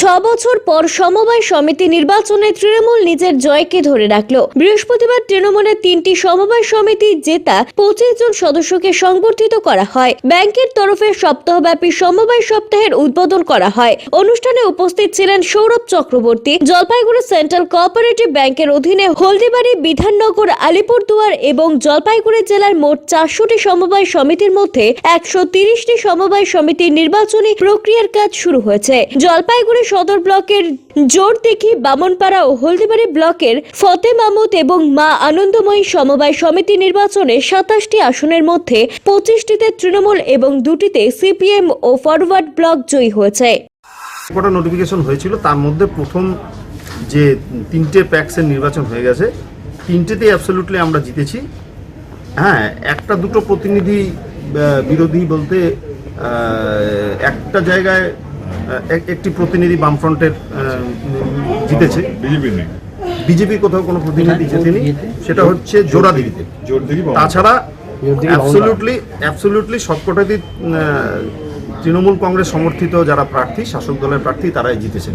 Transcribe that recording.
ছ বছর পর সমবায় সমিতি নির্বাচনে তৃণমূল নিজের জয়কে ধরে রাখল। বৃহস্পতিবার তৃণমূলের তিনটি সমবায় সমিতি জেতা পঁচিশ জন সদস্যকে সংবর্ধিত করা হয়। ব্যাংকের তরফে সপ্তাহব্যাপী সমবায় সপ্তাহের উদ্বোধন করা হয়। অনুষ্ঠানে উপস্থিত ছিলেন সৌরভ চক্রবর্তী, জলপাইগুড়ি সেন্ট্রাল কোঅপারেটিভ ব্যাংকের অধীনে হলদিবাড়ি, বিধাননগর, আলিপুরদুয়ার এবং জলপাইগুড়ি জেলার মোট চারশোটি সমবায় সমিতির মধ্যে একশো তিরিশটি সমবায় সমিতির নির্বাচনী প্রক্রিয়ার কাজ শুরু হয়েছে। জলপাইগুড়ি সদর ব্লকের জোর দেখি বামনপাড়া ও হলদিবাড়ি ব্লকের ফতে মামুদ এবং মা আনন্দময়ী সমবায় সমিতি নির্বাচনে সাতাশটি আসনের মধ্যে পঁচিশটিতে তৃণমূল এবং দুটিতে সিপিএম ও ফরওয়ার্ড ব্লক জয়ী হয়েছে। কটা নোটিফিকেশন হয়েছিল, তার মধ্যে প্রথম যে তিনটে প্যাক্সের নির্বাচন হয়ে গেছে, তিনটেতেই অ্যাবসলিউটলি আমরা জিতেছি। হ্যাঁ একটা দুটো প্রতিনিধি বিরোধী বলতে একটা জায়গায় একটি প্রতিনিধি বামফ্রন্টের জিতেছে। বিজেপি নেই। বিজেপি কোথাও কোনো প্রতিনিধি জেতেনি। সেটা হচ্ছে জোড়াদিগিতে তাছাড়া অ্যাবসলিউটলি অ্যাবসলিউটলি সবকটাতেই তৃণমূল কংগ্রেস সমর্থিত যারা প্রার্থী শাসক দলের প্রার্থী তারাই জিতেছেন।